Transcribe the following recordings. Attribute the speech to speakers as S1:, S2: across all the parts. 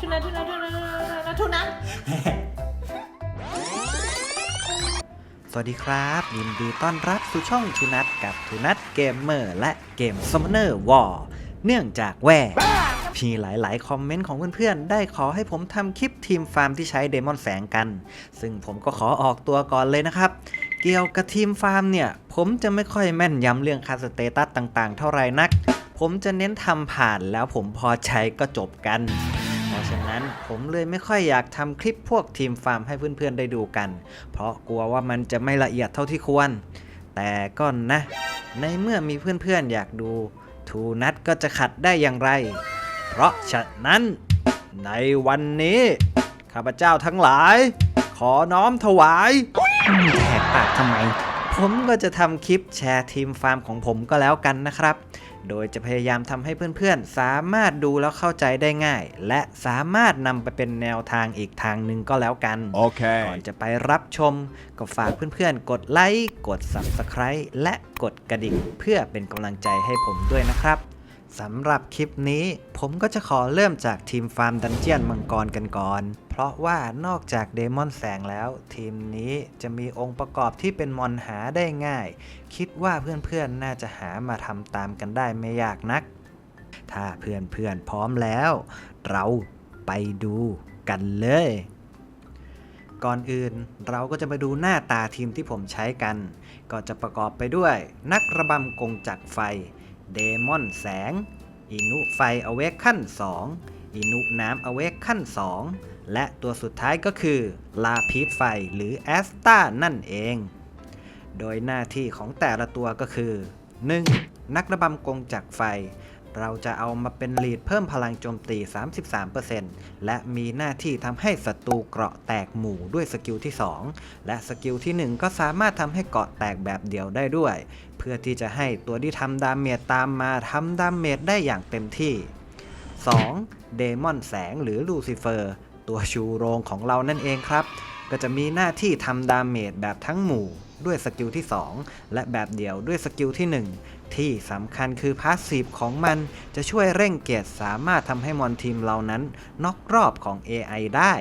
S1: ทุนัททุนัททุนัททุนัททุนัท
S2: สวัสดีครับ ยินดีต้อนรับสู่ช่องทูนัทกับทูนัทเกมเมอร์และเกมซัมเนอร์วอร์เนื่องจากแว่มีหลายๆ คอมเมนต์ของเพื่อนๆ ได้ขอให้ผมทำคลิปทีมฟาร์มที่ใช้เดมอนแสงกัน ซึ่งผมก็ขอออกตัวก่อนเลยนะครับ เกี่ยวกับทีมฟาร์มเนี่ย ผมจะไม่ค่อยแม่นยำเรื่องคาสเตตัสต่างๆ เท่าไรนัก ผมจะเน้นทำผ่านแล้วผมพอใช้ก็จบกัน เพราะฉะนั้นผมเลยไม่ค่อยอยากทำคลิปพวกทีมฟาร์มให้เพื่อนๆได้ดูกัน เพราะกลัวว่ามันจะไม่ละเอียดเท่าที่ควร แต่ก็นะ ในเมื่อมีเพื่อนๆอยากดูทูนัทก็จะขัดได้อย่างไร เพราะฉะนั้น ในวันนี้ ข้าพเจ้าทั้งหลาย ขอน้อมถวายแหกปากทำไม ผมก็จะทำคลิปแชร์ทีมฟาร์มของผมก็แล้วกันนะครับ โดยจะพยายามทำให้เพื่อนๆ สามารถดูแล้วเข้าใจได้ง่าย และสามารถนำไปเป็นแนวทางอีกทางหนึ่งก็แล้วกันก่อน
S3: Okay.
S2: จะไปรับชม ก็ฝากเพื่อนๆ กดไลค์ กด Subscribe และกดกระดิ่งเพื่อเป็นกำลังใจให้ผมด้วยนะครับสำหรับคลิปนี้ผมก็จะขอเริ่มจากทีมฟาร์มดันเจียนมังกรกันก่อน เพราะว่านอกจากเดมอนแสงแล้ว ทีมนี้จะมีองค์ประกอบที่เป็นมอนหาได้ง่าย คิดว่าเพื่อนๆน่าจะหามาทำตามกันได้ไม่ยากนัก ถ้าเพื่อนๆพร้อมแล้ว เราไปดูกันเลย ก่อนอื่นเราก็จะมาดูหน้าตาทีมที่ผมใช้กัน ก็จะประกอบไปด้วย นักระบำกงจักรไฟ เดมอนแสง อินุไฟอเวกขั้น2 อินุน้ำอเวกขั้น 2 และตัวสุดท้ายก็คือลาพีดไฟหรือแอสตานั่นเอง โดยหน้าที่ของแต่ละตัวก็คือ 1. นักระบำกงจักไฟ เราจะเอามาเป็นลีดเพิ่มพลังโจมตี 33%และมีหน้าที่ทำให้ศัตรูเกราะแตกหมู่ด้วยสกิลที่ 2 และสกิลที่ 1 ก็สามารถทำให้เกราะแตกแบบเดียวได้ด้วย เพื่อที่จะให้ตัวที่ทำดาเมจตามมาทำดาเมจได้อย่างเต็มที่ 2. เดมอนแสงหรือลูซิเฟอร์ ตัวชูโรงของเรานั่นเองครับ ก็จะมีหน้าที่ทำดาเมจแบบทั้งหมู่ด้วยสกิลที่ 2 และแบบเดียวด้วยสกิลที่ 1 ที่สำคัญคือพาสซีฟของมันจะช่วยเร่งเกียรติสามารถทำให้มอนทีมเรานั้นน็อกรอบของ AI ได้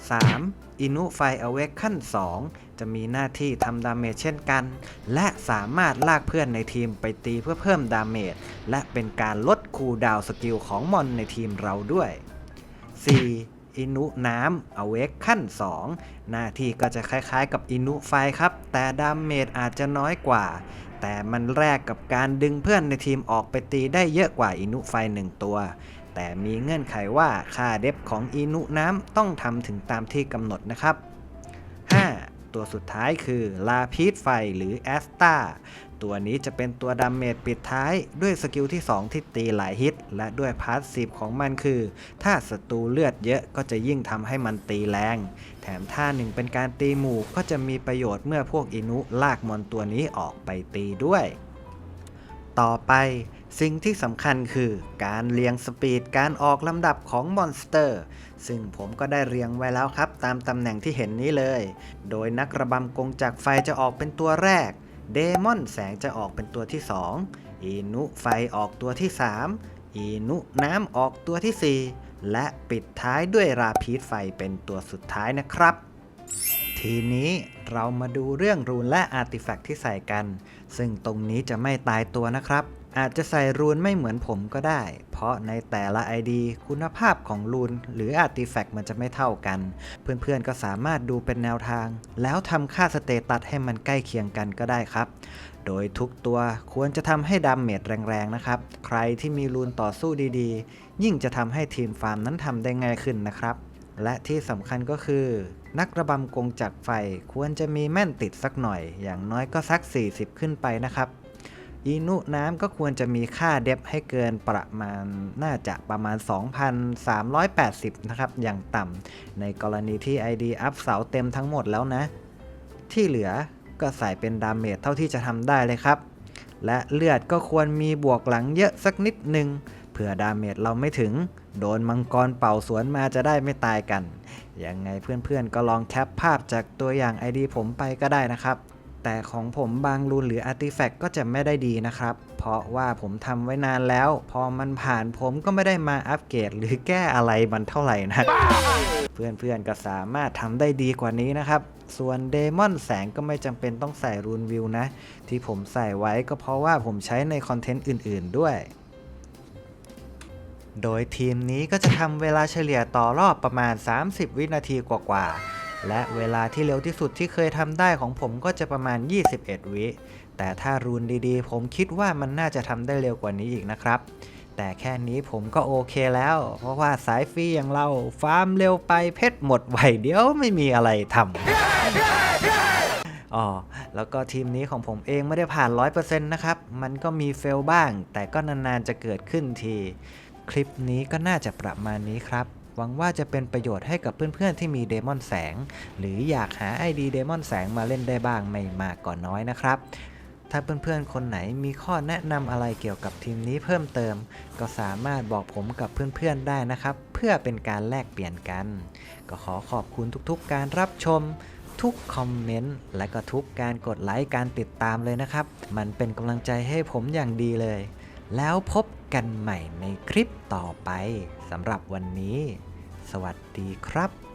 S2: 3. อินุไฟอเวกขั้น 2 จะมีหน้าที่ทำดาเมจเช่นกัน และสามารถลากเพื่อนในทีมไปตีเพื่อเพิ่มดาเมจ และเป็นการลดคูดาวสกิลของมอนในทีมเราด้วย 4. อินุน้ำอเวกขั้น 2 หน้าที่ก็จะคล้ายๆ กับอินุไฟครับ แต่ดาเมจอาจจะน้อยกว่า แต่มันแลกกับการดึงเพื่อนในทีมออกไปตีได้เยอะกว่าอินุไฟ 1 ตัว แต่มีเงื่อนไขว่าค่าเดฟของอินุน้ำต้องทำถึงตามที่กำหนดนะครับ 5. ตัวสุดท้ายคือลาพีดไฟหรือแอสตาตัวนี้จะเป็นตัวดาเมจปิดท้ายด้วยสกิลที่ 2 ที่ตีหลายฮิต และด้วยพาสซีฟของมันคือ ถ้าศัตรูเลือดเยอะก็จะยิ่งทำให้มันตีแรง แถมท่าหนึ่งเป็นการตีหมู่ก็จะมีประโยชน์เมื่อพวกอินุลากมอนตัวนี้ออกไปตีด้วย ต่อไป สิ่งที่สำคัญคือการเรียงสปีดการออกลำดับของมอนสเตอร์ ซึ่งผมก็ได้เรียงไว้แล้วครับ ตามตำแหน่งที่เห็นนี้เลย โดยนักระบำกงจากไฟจะออกเป็นตัวแรก เดมอนแสงจะออกเป็นตัวที่ 2 อีนุไฟออกตัวที่ 3 อีนุน้ำออกตัวทีสี่4 และปิดท้ายด้วยราพีดไฟเป็นตัวสุดท้ายนะครับ ทีนี้เรามาดูเรื่องรูนและอาร์ติแฟกต์ที่ใส่กัน ซึ่งตรงนี้จะไม่ตายตัวนะครับ อาจจะใส่รูนไม่เหมือนผมก็ได้ เพราะในแต่ละ ID คุณภาพของรูนหรืออาร์ติแฟกต์มันจะไม่เท่ากัน เพื่อนๆก็สามารถดูเป็นแนวทาง แล้วทำค่าสเตตัสให้มันใกล้เคียงกันก็ได้ครับโดยทุกตัวควรจะทำให้ดาเมจแรงๆนะครับ ใครที่มีรูนต่อสู้ดีๆ ยิ่งจะทำให้ทีมฟาร์มนั้นทำได้ง่ายขึ้นนะครับ และที่สำคัญก็คือ นักระบำกงจักไฟควรจะมีแม่นติดสักหน่อย อย่างน้อยก็สัก 40 ขึ้นไปนะครับอีนุน้ำก็ควรจะมีค่าเดฟให้เกินประมาณน่าจะประมาณ 2,380 นะครับ อย่างต่ำในกรณีที่ ID อัพเสาเต็มทั้งหมดแล้วนะ ที่เหลือก็ใส่เป็นดาเมจเท่าที่จะทำได้เลยครับ และเลือดก็ควรมีบวกหลังเยอะสักนิดหนึ่งเผื่อดาเมจเราไม่ถึง โดนมังกรเป่าสวนมาจะได้ไม่ตายกัน ยังไงเพื่อนๆ ก็ลองแคปภาพจากตัวอย่าง ID ผมไปก็ได้นะครับ แต่ของผมบางรูนหรืออาร์ติแฟกต์ก็จะไม่ได้ดีนะครับเพเพราะว่าผมทำไว้นานแล้ว พอมันผ่านผมก็ไม่ได้มาอัปเกรดหรือแก้อะไรมันเท่าไหร่นะ เพื่อนๆ ก็สามารถทำได้ดีกว่านี้นะครับ ส่วนเดมอนแสงก็ไม่จำเป็นต้องใส่รูนวิวนะ ที่ผมใส่ไว้ก็เพราะว่าผมใช้ในคอนเทนต์อื่น ๆ ด้วย โดยทีมนี้ก็จะทำเวลาเฉลี่ยต่อรอบประมาณ 30 วินาทีกว่าๆ และเวลาที่เร็วที่สุดที่เคยทำได้ของผมก็จะประมาณ 21 วิ แต่ถ้ารูนดีๆ ผมคิดว่ามันน่าจะทำได้เร็วกว่านี้อีกนะครับ แต่แค่นี้ผมก็โอเคแล้ว เพราะว่าสายฟรีอย่างเราฟาร์มเร็วไปเพชรหมดไวเดี๋ยวไม่มีอะไรทำอ๋อแล้วก็ทีมนี้ของผมเองไม่ได้ผ่าน 100%นะครับ มันก็มีเฟลบ้าง แต่ก็นานๆจะเกิดขึ้นที คลิปนี้ก็น่าจะประมาณนี้ครับ หวังว่าจะเป็นประโยชน์ให้กับเพื่อนๆที่มีเดมอนแสง หรืออยากหา ID เดมอนแสงมาเล่นได้บ้างไม่มากก็น้อยนะครับ ถ้าเพื่อนๆคนไหนมีข้อแนะนำอะไรเกี่ยวกับทีมนี้เพิ่มเติม ก็สามารถบอกผมกับเพื่อนๆได้นะครับ เพื่อเป็นการแลกเปลี่ยนกัน ก็ขอขอบคุณทุกๆ การรับชมทุกคอมเมนต์และก็ทุกการกดไลค์การติดตามเลยนะครับ มันเป็นกำลังใจให้ผมอย่างดีเลย แล้วพบกันใหม่ในคลิปต่อไปสำหรับวันนี้ สวัสดีครับ